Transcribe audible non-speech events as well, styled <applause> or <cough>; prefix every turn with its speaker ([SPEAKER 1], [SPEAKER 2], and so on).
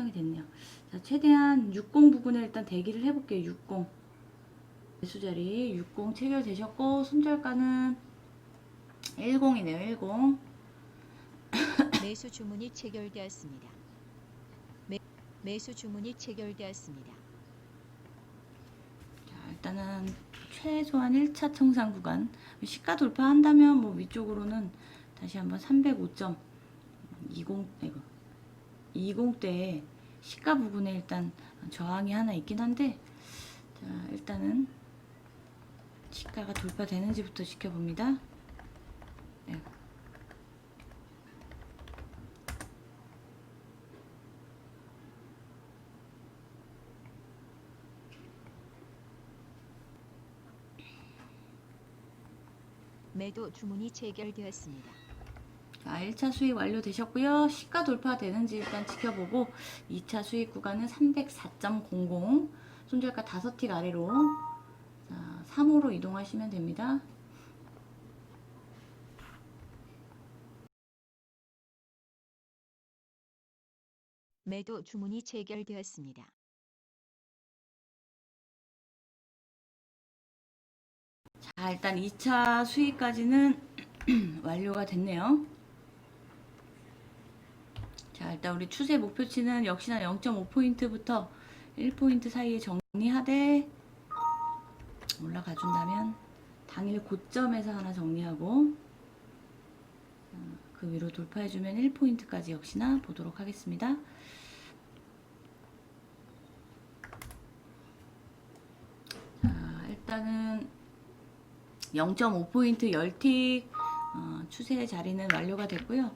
[SPEAKER 1] 설정이 됐네요. 자, 최대한 60 부분에 일단 대기를 해볼게요. 60. 매수자리 60 체결되셨고, 손절가는 10이네요. 10. <coughs>
[SPEAKER 2] 매수 주문이 체결되었습니다. 매, 매수 주문이 체결되었습니다.
[SPEAKER 1] 자, 일단은 최소한 1차 청산 구간. 시가 돌파한다면 뭐 위쪽으로는 다시 한번 305점 20, 이거 20대에 시가 부분에 일단 저항이 하나 있긴 한데, 자, 일단은 시가가 돌파되는지부터 지켜봅니다. 네.
[SPEAKER 2] 매도 주문이 체결되었습니다.
[SPEAKER 1] 자, 1차 수익 완료되셨고요. 시가 돌파되는지 일단 지켜보고 2차 수익 구간은 304.00 손절가 5틱 아래로 자, 3호로 이동하시면 됩니다.
[SPEAKER 2] 매도 주문이 체결되었습니다.
[SPEAKER 1] 자, 일단 2차 수익까지는 <clears throat> 완료가 됐네요. 자, 일단 우리 추세 목표치는 역시나 0.5포인트부터 1포인트 사이에 정리하되 올라가 준다면 당일 고점에서 하나 정리하고 어, 그 위로 돌파해주면 1포인트까지 역시나 보도록 하겠습니다. 자, 일단은 0.5포인트 10틱 어, 추세 자리는 완료가 됐고요.